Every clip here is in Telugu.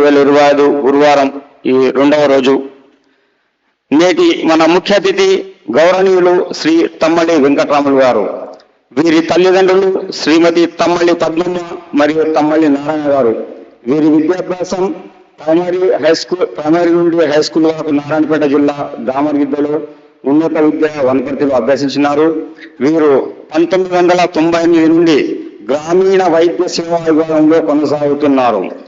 వేల ఇరవై ఐదు గురువారం ఈ రెండవ రోజు. నేటి మన ముఖ్య అతిథి గౌరవనీయులు శ్రీ తమ్మడి వెంకటరాములు గారు. వీరి తల్లిదండ్రులు శ్రీమతి తమ్మళ్ళి పద్మమ్మ మరియు తమ్మళి నారాయణ గారు. వీరి విద్యాభ్యాసం ప్రైమరీ హై స్కూల్ ప్రైమరీ నుండి హై స్కూల్ వరకు నారాయణపేట జిల్లా దామరగిద్దలో ఉన్నత విద్య వనపర్తిలో అభ్యసించినారు. వీరు పంతొమ్మిది వందల తొంభై ఎనిమిది నుండి గ్రామీణ వైద్య సేవా విభాగంలో కొనసాగుతున్నారు.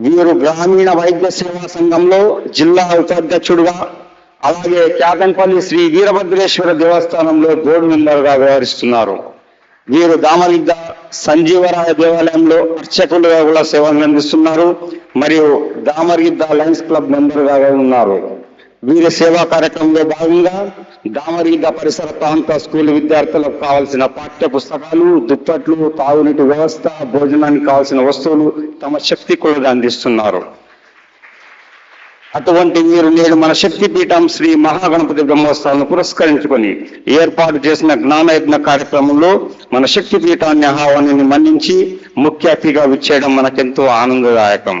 వీరు గ్రామీణ వైద్య సేవా సంఘంలో జిల్లా ఉపాధ్యక్షుడుగా అలాగే క్యాతంపల్లి శ్రీ వీరభద్రేశ్వర దేవస్థానంలో బోర్డు మెంబర్గా వ్యవహరిస్తున్నారు. వీరు దామలిద్ద సంజీవరాయ దేవాలయంలో అర్చకులుగా కూడా సేవలు అందిస్తున్నారు. మరియు దామరిద్ద లయన్స్ క్లబ్ మెంబర్గా ఉన్నారు. వీరి సేవా కార్యక్రమంలో భాగంగా దామరీద పరిసర ప్రాంత స్కూల్ విద్యార్థులకు కావాల్సిన పాఠ్య పుస్తకాలు దుప్పట్లు తాగునీటి వ్యవస్థ భోజనానికి కావాల్సిన వస్తువులు తమ శక్తి కొలది అందిస్తున్నారు. అటువంటి వీరు నేడు మన శక్తి పీఠం శ్రీ మహాగణపతి బ్రహ్మోత్సవాలను పురస్కరించుకొని ఏర్పాటు చేసిన జ్ఞానయజ్ఞ కార్యక్రమంలో మన శక్తి పీఠాన్ని ఆహ్వానాన్ని మన్నించి ముఖ్య అతిథిగా విచ్చేయడం మనకెంతో ఆనందదాయకం.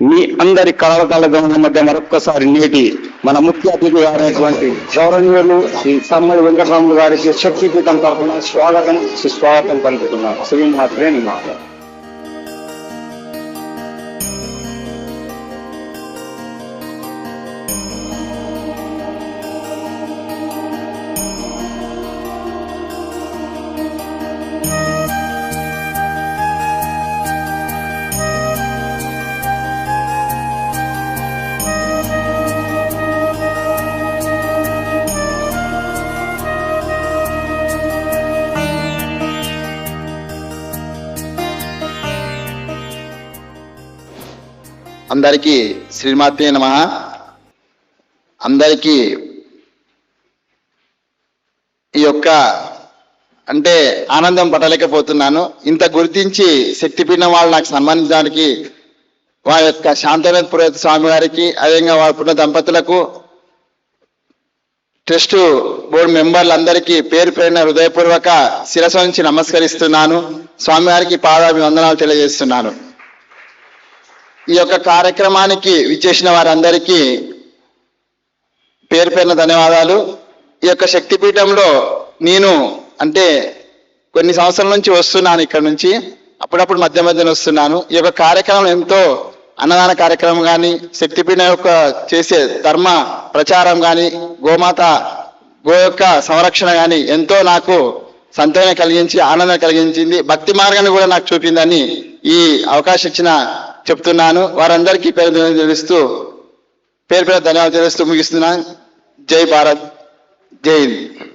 మీ అందరి కళాకాల మధ్య మరొక్కసారి నేటి మన ముఖ్య అతిథి గారైనటువంటి గౌరవనీయులు శ్రీ సమ్మడి వెంకటరాములు గారికి శక్తిపీఠం తరఫున స్వాగతం సుస్వాగతం పలుకుతున్నాం. శ్రీమాత్రే నిమాట అందరికీ శ్రీమాతే నమ. అందరికీ ఈ యొక్క అంటే ఆనందం పట్టలేకపోతున్నాను. ఇంత గుర్తించి శక్తిపీఠం వాళ్ళు నాకు సన్మానించడానికి వారి యొక్క శాంతనాథ్ పురోహిత స్వామి గారికి అదేవిధంగా వారి పుణ్య దంపతులకు ట్రస్ట్ బోర్డు మెంబర్లందరికీ పేరు పేరున హృదయపూర్వక శిరస నుంచి నమస్కరిస్తున్నాను. స్వామివారికి పాదాభివందనాలు తెలియజేస్తున్నాను. ఈ యొక్క కార్యక్రమానికి విచ్చేసిన వారందరికీ పేరు పేరున ధన్యవాదాలు. ఈ యొక్క శక్తిపీఠంలో నేను అంటే కొన్ని సంవత్సరాల నుంచి వస్తున్నాను ఇక్కడ నుంచి. అప్పుడప్పుడు మధ్య మధ్యన వస్తున్నాను. ఈ యొక్క కార్యక్రమం ఎంతో అన్నదాన కార్యక్రమం కానీ శక్తిపీఠం యొక్క చేసే ధర్మ ప్రచారం కానీ గోమాత గో యొక్క సంరక్షణ కానీ ఎంతో నాకు సంతోషం కలిగించి ఆనందం కలిగించింది. భక్తి మార్గాన్ని కూడా నాకు చూపిందని ఈ అవకాశం ఇచ్చిన చెప్తున్నాను. వారందరికీ పేరు తెలుస్తూ పేరు పేరు ధన్యవాదాలు తెలుస్తూ ముగిస్తున్నాను. జై భారత్. జై హింద్.